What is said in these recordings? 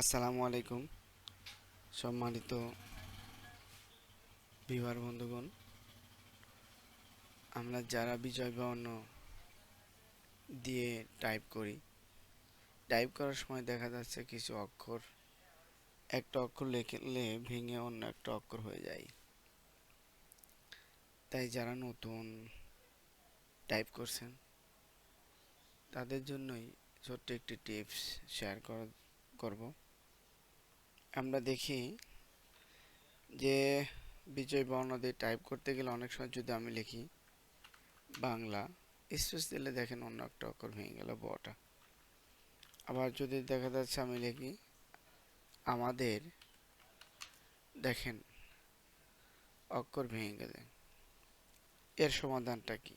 আসসালামু আলাইকুম, সম্মানিত বিভার বন্ধুগণ। আমরা যারা বিজয় বর্ণ দিয়ে টাইপ করি টাইপ করার সময় দেখা যাচ্ছে কিছু অক্ষর, একটা অক্ষর লিখলে ভেঙে অন্য একটা অক্ষর হয়ে যায়। তাই যারা নতুন টাইপ করছেন, তাদের জন্যই ছোট্ট একটি টিপস শেয়ার করা করব। আমরা দেখি যে বিজয় বর্ণ দিয়ে টাইপ করতে গেলে অনেক সময় যদি আমি লিখি বাংলা স্পেস দিলে দেখেন অন্য একটা অক্ষর ভেঙে গেল বটা। আবার যদি দেখা যাচ্ছে আমি লিখি আমাদের, দেখেন অক্ষর ভেঙে গেলে এর সমাধানটা কি?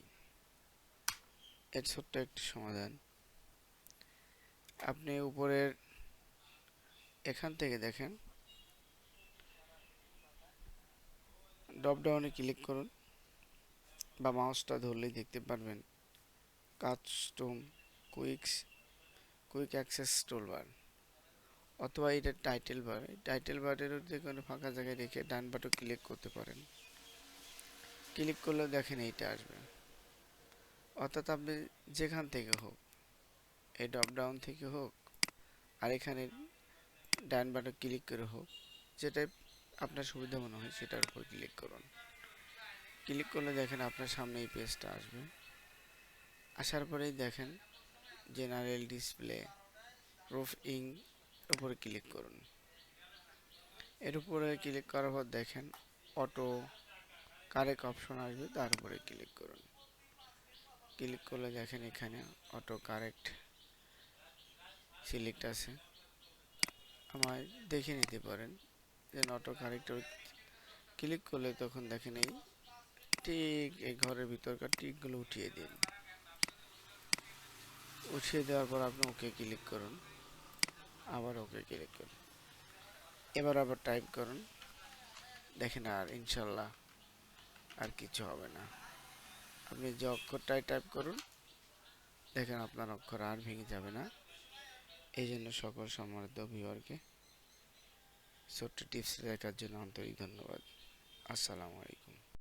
এর ছোট্ট একটি সমাধান। আপনি উপরের এখান থেকে দেখেন। ড্রপ ডাউনে ক্লিক করুন। বা মাউসটা ধরলেই দেখতে পারবেন। Custom quicks quick access toolbar অথবা এটা টাইটেল বার টাইটেল বারের যে কোনো ফাঁকা জায়গায় রেখে ডান বাটন ক্লিক করতে পারেন। ক্লিক করলে দেখেন এইটা আসবে। অর্থাৎ আপনি যেখান থেকে হোক, এই ড্রপ ডাউন থেকে হোক, আর এখানে ডান বাটন ক্লিক করে হোক যেটাই আপনার সুবিধা মনে হয় সেটার উপর ক্লিক করুন। ক্লিক করলে দেখেন আপনার সামনে এই পেজটা আসবে। আসার পরেই দেখেন জেনারেল ডিসপ্লে, প্রুফ ইং উপরে ক্লিক করুন। এর উপরে ক্লিক করার পর দেখেন অটো কারেক্ট অপশন আসবে, তার উপরে ক্লিক করুন। ক্লিক করলে দেখেন এখানে অটো কারেক্ট সিলেক্ট আছে। আমায় দেখে নিতে পারেন। যে অটো কারেক্টর ক্লিক করলে তখন দেখেন এই ঠিক এই ঘরের ভিতরকার টিকগুলো উঠিয়ে দিন। উঠিয়ে দেওয়ার পর আপনি ওকে ক্লিক করুন। আবার ওকে ক্লিক করুন। এবার আবার টাইপ করুন। দেখেন আর ইনশাল্লাহ আর কিছু হবে না। আপনি যে অক্ষরটাই টাইপ করুন, দেখেন আপনার অক্ষর আর ভেঙে যাবে না। এই জন্য সকল সম্মানিত ভিউয়ারকে ছোট্ট টিপস দেখার জন্য আন্তরিক ধন্যবাদ। আসসালামু আলাইকুম।